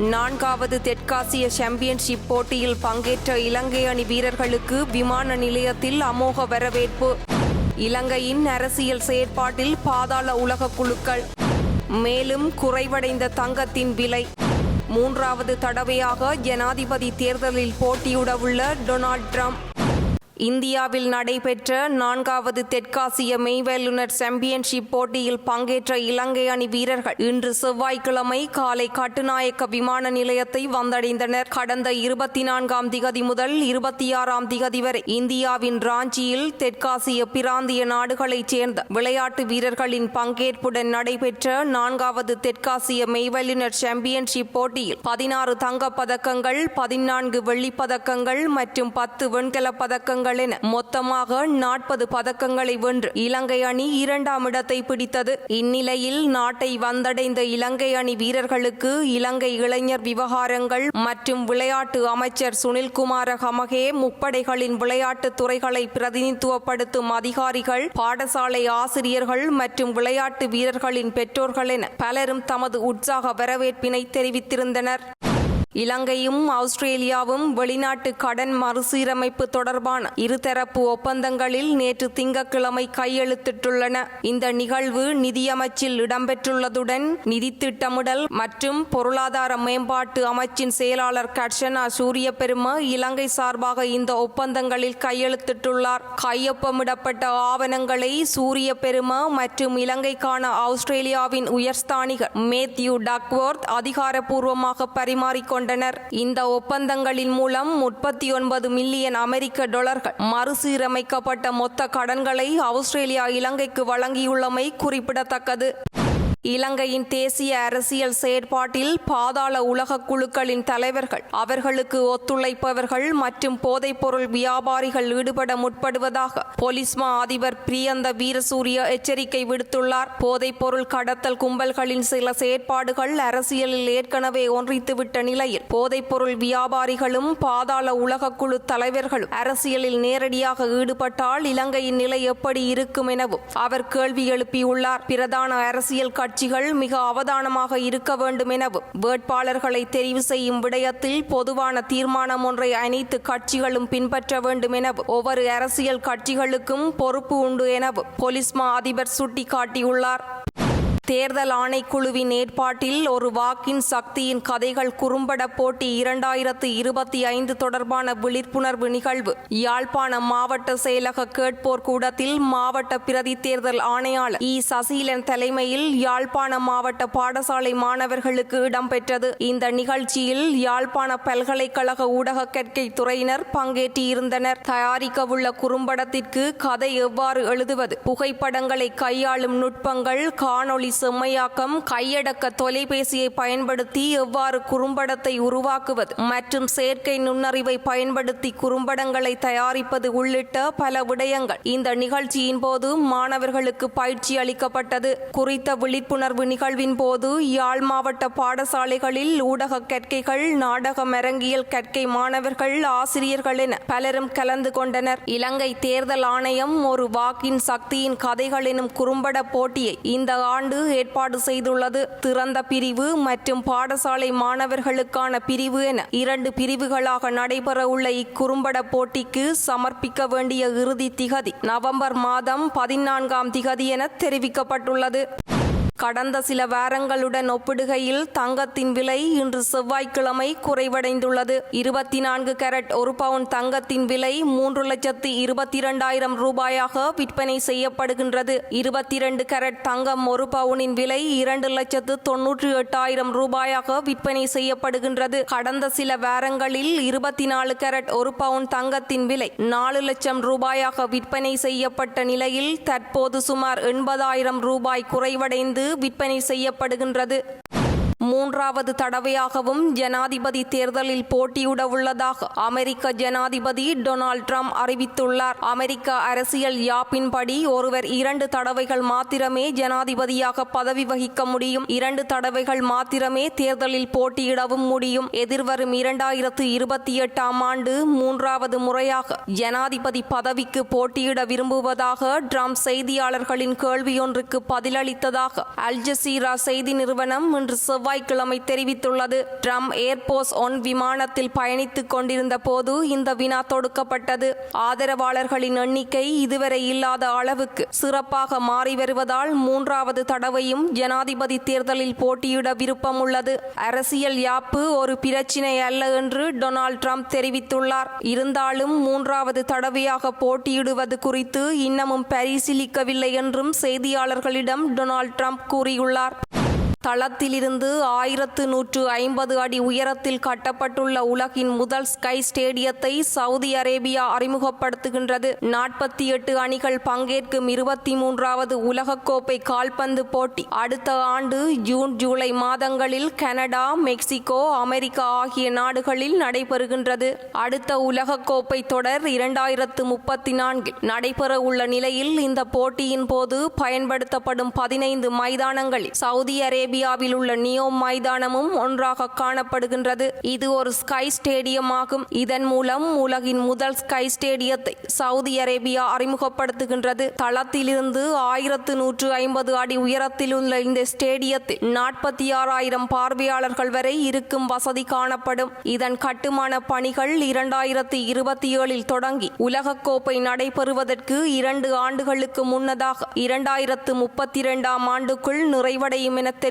நான்காவது தெற்காசிய சாம்பியன்ஷிப் போட்டியில் பங்கேற்ற இலங்கை அணி வீரர்களுக்கு விமான நிலையத்தில் அமோக வரவேற்பு. இலங்கையின் அரசியல் செயற்பாட்டில் பாதாள உலக குழுக்கள். மேலும் குறைவடைந்த தங்கத்தின் விலை. மூன்றாவது தடவையாக ஜனாதிபதி தேர்தலில் போட்டியிடவுள்ள டொனால்ட் ட்ரம்ப். இந்தியாவில் நடைபெற்ற நான்காவது தெற்காசிய மெய்வல்லுநர் சாம்பியன்ஷிப் போட்டியில் பங்கேற்ற இலங்கை அணி வீரர்கள் இன்று செவ்வாய்க்கிழமை காலை கட்டுநாயக்க விமான நிலையத்தை வந்தடைந்தனர். கடந்த இருபத்தி நான்காம் திகதி முதல் இருபத்தி ஆறாம் திகதி வரை இந்தியாவின் ராஞ்சியில் தெற்காசிய பிராந்திய நாடுகளைச் சேர்ந்த விளையாட்டு வீரர்களின் பங்கேற்புடன் நடைபெற்ற நான்காவது தெற்காசிய மெய்வல்லுநர் சாம்பியன்ஷிப் போட்டியில் பதினாறு தங்கப் பதக்கங்கள் பதினான்கு வெள்ளிப் பதக்கங்கள் மற்றும் பத்து வெண்கலப் பதக்கங்கள் என மொத்தமாக நாற்பது பதக்கங்களை வென்று இலங்கை அணி இரண்டாம் இடத்தை பிடித்தது. இந்நிலையில் நாட்டை வந்தடைந்த இலங்கை அணி வீரர்களுக்கு இலங்கை இளைஞர் விவகாரங்கள் மற்றும் விளையாட்டு அமைச்சர் சுனில்குமார ஹமகே முப்படைகளின் விளையாட்டு துறைகளை பிரதிநிதித்துவப்படுத்தும் அதிகாரிகள் பாடசாலை ஆசிரியர்கள் மற்றும் விளையாட்டு வீரர்களின் பெற்றோர்கள் என பலரும் தமது உற்சாக வரவேற்பினை தெரிவித்திருந்தனர். இலங்கையும் ஆஸ்திரேலியாவும் வெளிநாட்டு கடன் மறுசீரமைப்பு தொடர்பான இருதரப்பு ஒப்பந்தங்களில் நேற்று திங்கட்கிழமை கையெழுத்திட்டுள்ளன. இந்த நிகழ்வு நிதியமைச்சில் இடம்பெற்றுள்ளதுடன் நிதி திட்டமிடல் மற்றும் பொருளாதார மேம்பாட்டு அமைச்சின் செயலாளர் கர்ஷனா சூரிய பெரும இலங்கை சார்பாக இந்த ஒப்பந்தங்களில் கையெழுத்திட்டுள்ளார். கையொப்பமிடப்பட்ட ஆவணங்களை சூரிய பெரும மற்றும் இலங்கைக்கான ஆஸ்திரேலியாவின் உயர்ஸ்தானிகர் மேத்யூ டக்வர்த் அதிகாரப்பூர்வமாக பரிமாறிக்கொண்டார். கொண்டனர் இந்த ஒப்பந்தங்களின் மூலம் முப்பத்தி ஒன்பது மில்லியன் அமெரிக்க டாலர்கள் மறுசீரமைக்கப்பட்ட மொத்த கடன்களை ஆஸ்திரேலியா இலங்கைக்கு வழங்கியுள்ளமை குறிப்பிடத்தக்கது. இலங்கையின் தேசிய அரசியல் செயற்பாட்டில் பாதாள உலக குழுக்களின் தலைவர்கள் அவர்களுக்கு ஒத்துழைப்பவர்கள் மற்றும் போதைப்பொருள் வியாபாரிகள் ஈடுபட முற்படுவதாக பொலிஸ்மா அதிபர் பிரியந்த வீரசூரிய எச்சரிக்கை விடுத்துள்ளார். போதைப்பொருள் கடத்தல் கும்பல்களின் சில செயற்பாடுகள் அரசியலில் ஏற்கனவே ஒன்றித்துவிட்ட நிலையில் போதைப்பொருள் வியாபாரிகளும் பாதாள உலக குழு தலைவர்களும் அரசியலில் நேரடியாக ஈடுபட்டால் இலங்கையின் நிலை எப்படி இருக்கும் எனவும் அவர் கேள்வி எழுப்பியுள்ளார். பிரதான அரசியல் கட்சிகள் மிக அவதானமாக இருக்க வேண்டும் எனவும் வேட்பாளர்களை தெரிவு செய்யும் விடயத்தில் பொதுவான தீர்மானம் ஒன்றை அனைத்து கட்சிகளும் பின்பற்ற வேண்டும் எனவும் ஒவ்வொரு அரசியல் கட்சிகளுக்கும் பொறுப்பு உண்டு எனவும் பொலிஸ்மா அதிபர் சுட்டிக்காட்டியுள்ளார். தேர்தல் ஆணைக்குழுவின் ஏற்பாட்டில் ஒரு வாக்கின் சக்தியின் கதைகள் குறும்பட போட்டி இரண்டாயிரத்து இருபத்தி ஐந்து தொடர்பான விழிப்புணர்வு நிகழ்வு. யாழ்ப்பாணம் மாவட்ட செயலக கேட்போர் கூடத்தில் மாவட்ட பிரதி தேர்தல் ஆணையாளர் இ. சசீலன் தலைமையில் யாழ்ப்பாணம் மாவட்ட பாடசாலை மாணவர்களுக்கு இடம்பெற்றது. இந்த நிகழ்ச்சியில் யாழ்ப்பாண பல்கலைக்கழக ஊடக கற்கை துறையினர் பங்கேற்றிருந்தனர் தயாரிக்கவுள்ள குறும்படத்திற்கு கதை எவ்வாறு எழுதுவது? புகைப்படங்களை கையாளும் நுட்பங்கள் காணொளி செம்மையாக்கம் கையடக்க தொலைபேசியை பயன்படுத்தி எவ்வாறு குறும்படத்தை உருவாக்குவது மற்றும் செயற்கை நுண்ணறிவை பயன்படுத்தி குறும்படங்களை தயாரிப்பது உள்ளிட்ட பல விடயங்கள். இந்த நிகழ்ச்சியின் போது மாணவர்களுக்கு பயிற்சி அளிக்கப்பட்டது. குறித்த விழிப்புணர்வு நிகழ்வின் போது யாழ் மாவட்ட பாடசாலைகளில் ஊடக கற்கைகள் நாடகம் அரங்கியல் கற்கை மாணவர்கள் ஆசிரியர்கள் என பலரும் கலந்து கொண்டனர். இலங்கை தேர்தல் ஆணையம் ஒரு வாக்கின் சக்தியின் கதைகள் எனும் குறும்பட போட்டியை இந்த ஆண்டு ஏற்பாடு செய்துள்ளது. திறந்த பிரிவு மற்றும் பாடசாலை மாணவர்களுக்கான பிரிவு என இரண்டு பிரிவுகளாக நடைபெறவுள்ள இக்குறும்பட போட்டிக்கு சமர்ப்பிக்க வேண்டிய இறுதி திகதி நவம்பர் மாதம் பதினான்காம் திகதி என தெரிவிக்கப்பட்டுள்ளது. கடந்த சில வாரங்களுடன் ஒப்பிடுகையில் தங்கத்தின் விலை இன்று செவ்வாய்க்கிழமை குறைவடைந்துள்ளது. இருபத்தி நான்கு கேரட் ஒரு பவுன் தங்கத்தின் விலை மூன்று லட்சத்து இருபத்தி இரண்டாயிரம் ரூபாயாக விற்பனை செய்யப்படுகின்றது. இருபத்தி இரண்டு கேரட் தங்கம் ஒரு பவுனின் விலை இரண்டு லட்சத்து தொன்னூற்றி எட்டாயிரம் ரூபாயாக விற்பனை செய்யப்படுகின்றது. கடந்த சில வாரங்களில் இருபத்தி நாலு கேரட் ஒரு பவுன் தங்கத்தின் விலை நாலு லட்சம் ரூபாயாக விற்பனை செய்யப்பட்ட நிலையில் தற்போது சுமார் எண்பதாயிரம் ரூபாய் குறைவடைந்து விற்பனை செய்யப்படுகின்றது. மூன்றாவது தடவையாகவும் ஜனாதிபதி தேர்தலில் போட்டியிட உள்ளதாக அமெரிக்க ஜனாதிபதி டொனால்ட் ட்ரம்ப் அறிவித்துள்ளார். அமெரிக்க அரசியல் யாப்பின்படி ஒருவர் இரண்டு தடவைகள் மாத்திரமே ஜனாதிபதியாக பதவி வகிக்க முடியும். இரண்டு தடவைகள் மாத்திரமே தேர்தலில் போட்டியிடவும் முடியும். எதிர்வரும் இரண்டாயிரத்து இருபத்தி எட்டாம் ஆண்டு மூன்றாவது முறையாக ஜனாதிபதி பதவிக்கு போட்டியிட விரும்புவதாக ட்ரம்ப் செய்தியாளர்களின் கேள்வியொன்றுக்கு பதிலளித்ததாக அல் ஜசீரா செய்தி நிறுவனம் இன்று செவ்வாய் செவ்வாய்க்கிழமை தெரிவித்துள்ளது. ட்ரம்ப் ஏர்போர்ஸ் ஒன் விமானத்தில் பயணித்துக் கொண்டிருந்த போது இந்த வினா தொடுக்கப்பட்டது. ஆதரவாளர்களின் எண்ணிக்கை இதுவரை இல்லாத அளவுக்கு சிறப்பாக மாறி வருவதால் மூன்றாவது தடவையும் ஜனாதிபதி தேர்தலில் போட்டியிட விருப்பம் உள்ளது அரசியல் யாப்பு ஒரு பிரச்சினை அல்ல என்று டொனால்ட் ட்ரம்ப் தெரிவித்துள்ளார். இருந்தாலும் மூன்றாவது தடவையாக போட்டியிடுவது குறித்து இன்னமும் பரிசீலிக்கவில்லை என்றும் செய்தியாளர்களிடம் டொனால்ட் ட்ரம்ப் கூறியுள்ளார். தளத்திலிருந்து ஆயிரத்து நூற்று ஐம்பது அடி உயரத்தில் கட்டப்பட்டுள்ள உலகின் முதல் ஸ்கை ஸ்டேடியத்தை சவுதி அரேபியா அறிமுகப்படுத்துகின்றது. நாற்பத்தி எட்டு அணிகள் பங்கேற்கும் இருபத்தி மூன்றாவது உலகக்கோப்பை கால்பந்து போட்டி. அடுத்த ஆண்டு ஜூன் ஜூலை மாதங்களில் கனடா மெக்சிகோ அமெரிக்கா ஆகிய நாடுகளில் நடைபெறுகின்றது. அடுத்த உலகக்கோப்பை தொடர் இரண்டாயிரத்து முப்பத்தி நான்கில் நடைபெற உள்ள நிலையில் இந்த போட்டியின் போது பயன்படுத்தப்படும் பதினைந்து மைதானங்களில் சவுதி அரேபியாவில் உள்ள நியோ மைதானமும் ஒன்றாக காணப்படுகின்றது. இது ஒரு ஸ்கை ஸ்டேடியம் ஆகும் இதன் மூலம் உலகின் முதல் ஸ்கை ஸ்டேடியத்தை சவுதி அரேபியா அறிமுகப்படுத்துகின்றது. தளத்திலிருந்து ஆயிரத்து நூற்று ஐம்பது அடி உயரத்தில் உள்ள இந்த ஸ்டேடியத்தில் நாற்பத்தி ஆறாயிரம் பார்வையாளர்கள் வரை இருக்கும் வசதி காணப்படும். இதன் கட்டுமான பணிகள் இரண்டாயிரத்தி இருபத்தி ஏழில் தொடங்கி உலகக்கோப்பை நடைபெறுவதற்கு இரண்டு ஆண்டுகளுக்கு முன்னதாக இரண்டாயிரத்து முப்பத்தி இரண்டாம் ஆண்டுக்குள் நிறைவடையும் என